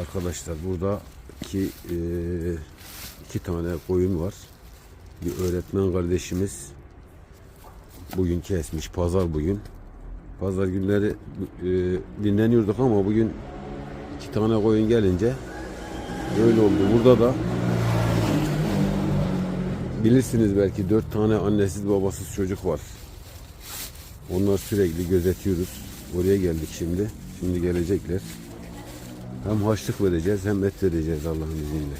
arkadaşlar burada iki, e, iki tane koyun var. Bir öğretmen kardeşimiz bugün kesmiş. Pazar bugün. Pazar günleri e, dinleniyorduk ama bugün iki tane koyun gelince böyle oldu. Burada da bilirsiniz belki dört tane annesiz babasız çocuk var. Onlar sürekli gözetiyoruz. Oraya geldik şimdi. Şimdi gelecekler. Hem haçlık vereceğiz hem et vereceğiz Allah'ın izniyle.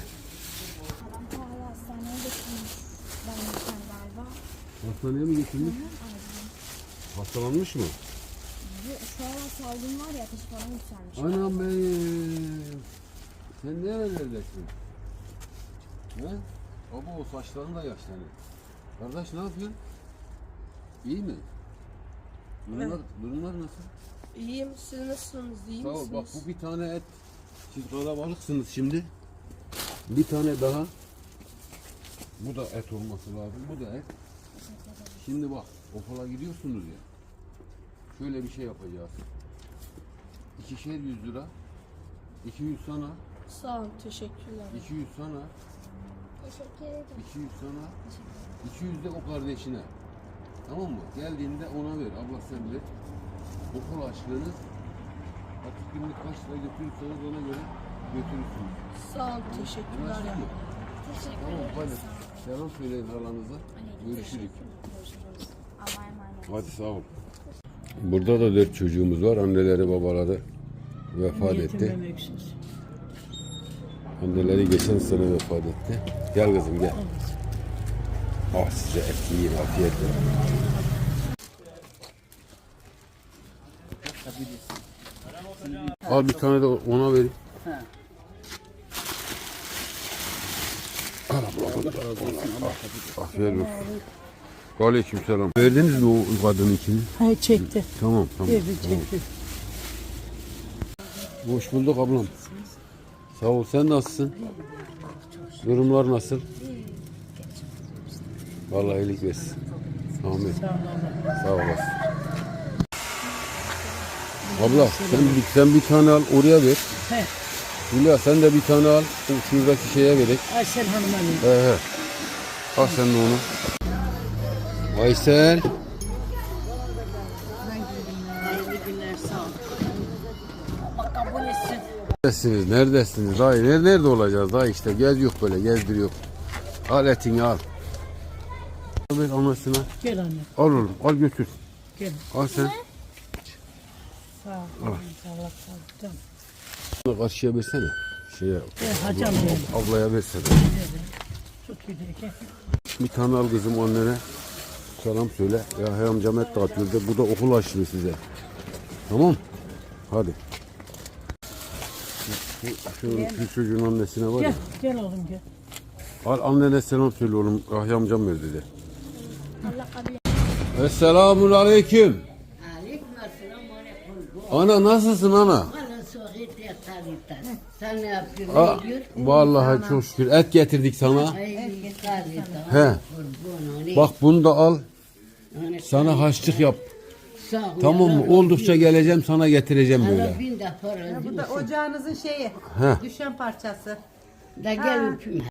Hastaneye mi götürmüş? Hastalanmış mı? Şu an salgın var ya ateş falan yükselmiş. Anam benim. Sen nerelerdesin? He? Baba o saçların da yaşlanıyor. Kardeş ne yapıyorsun? İyi mi? Durumlar, durumlar nasıl? İyiyim. Siz nasılsınız? İyi Sağ ol. misiniz? Bak bu bir tane et. Siz kalabalıksınız şimdi. Bir tane daha. Bu da et olması lazım. Bu da et. Şimdi bak okula gidiyorsunuz ya. Şöyle bir şey yapacağız. İkişer yüz lira. 200 sana, Sağ olun. Teşekkürler. 200 sana, Teşekkür ederim. 200 sana, 200 de o kardeşine. Tamam mı? Geldiğinde ona ver. Abla sen ver. Okul açlığını artık günlük kaç lira götürürseniz ona göre götürürsünüz. Sağ olun. Teşekkürler. Anlaştık mı? Teşekkür Tamam ederim. hadi. Selam söyleyin halanıza. Görüşürüz. Görüşürüz. Allah'a emanet. Hadi sağ ol. Burada da dört çocuğumuz var. Anneleri babaları vefat etti. Anneleri geçen sene vefat etti. Gel kızım gel. Ah size et yiyin afiyetle. Al bir tane de ona vereyim. Al abla, al. Afiyet olsun. Aleyküm selam. Verdiniz mi o kadın ikini? Hayır çekti. Tamam tamam. Verdi tamam. çekti. Hoş bulduk ablam. Sağ ol. Sen nasılsın? Durumlar nasıl? Vallahi iyilik versin. Amin. Sağ olasın. Abla sen bir, sen bir tane al oraya ver. He. Hülya sen de bir tane al. O Şuradaki şeye verek. Aysel Hanım'a ver. He he. Al sen de onu. Aysel. Hayırlı günler sağ ol. Allah kabul etsin. Neredesiniz? Neredesiniz? Dayı nerede, nerede olacağız? Dayı işte gez yok böyle gezdir yok. Al etini al. Al ver anasına. Gel anne. Al oğlum al götür. Gel. Al sen. Sağ ol. Allah sağ ol. Karşıya versene. Şeye, Gel hacam benim. ablaya versene. Bir tane al kızım annene. Selam söyle. Ya hey amcam et dağıtıyordu. Bu da okul açlığı size. Tamam. Hadi. Şu, şu, şu çocuğun annesine var ya. Gel. Gel oğlum gel. Al annene selam söyle oğlum. Rahya amcam verdi de. Allah kabul Esselamun aleyküm. Ana nasılsın ana? Bana sohbet yatarıdan. Sen ne yapıyorsun? Aa, Ne diyor? vallahi çok şükür et getirdik sana. Ay. He. Kurban Bak bunu da al. Sana haçlık yap. Sağ ol. Tamam mı? Oldukça geleceğim sana getireceğim böyle. Razı Bu da ocağınızın şeyi. Heh. Düşen parçası. Da gel öpeyim.